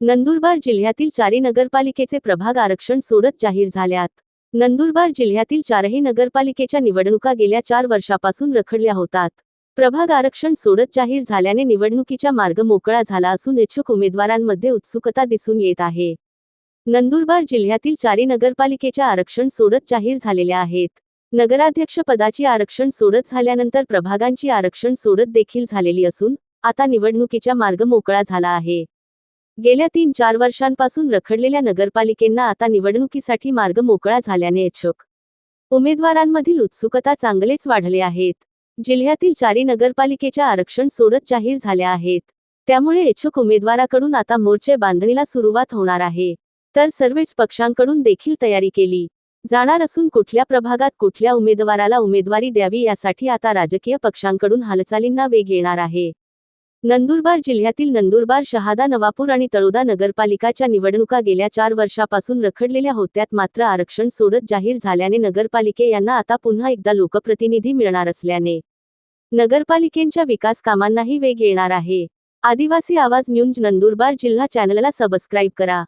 नंदुरबार जिल्ह्यातील चारी नगरपालिकेचे प्रभाग आरक्षण सोडत जाहीर झाल्यात. नंदुरबार जिल्ह्यातील चारही नगरपालिकेच्या निवडणुका गेल्या चार वर्षापासून रखडल्या होतात. प्रभाग आरक्षण सोडत जाहीर झाल्याने निवडणुकीचा मार्ग मोकळा झाला असून इच्छुक उमेदवारांमध्ये उत्सुकता दिसून येत आहे. नंदुरबार जिल्ह्यातील चारी नगरपालिकेच्या आरक्षण सोडत जाहीर झालेल्या आहेत. नगराध्यक्ष पदाची आरक्षण सोडत झाल्यानंतर प्रभागांची आरक्षण सोडत देखील झालेली असून आता निवडणुकीचा मार्ग मोकळा झाला आहे. गेल्या तीन चार वर्षांपासून रखडलेल्या नगरपालिकेंना आता निवडणुकीसाठी मार्ग मोकळा झाल्याने इच्छुक उमेदवारांमधील उत्सुकता चांगलेच वाढले आहेत. जिल्ह्यातील चारी नगरपालिकेच्या आरक्षण सोडत जाहीर झाल्या आहेत. त्यामुळे इच्छुक उमेदवाराकडून आता मोर्चे बांधणीला सुरुवात होणार आहे. तर सर्वच पक्षांकडून देखील तयारी केली. जाणार असून कुठल्या प्रभागात कुठल्या उमेदवाराला उमेदवारी द्यावी यासाठी आता राजकीय पक्षांकडून हालचालींना वेग येणार आहे. नंदुरबार जिल्ह्यातील नंदुरबार शहादा नवापूर आणि तळोदा नगरपालिकाच्या निवडणुका गेल्या चार वर्षापासून रखडलेल्या होत्यात. मात्र आरक्षण सोडत जाहीर झाल्याने नगरपालिके यांना आता पुन्हा एकदा लोकप्रतिनिधी मिळणार असल्याने नगरपालिकेंच्या विकास कामांनाही वेग येणार आहे. आदिवासी आवाज न्यूज नंदुरबार जिल्हा चॅनलला सबस्क्राईब करा.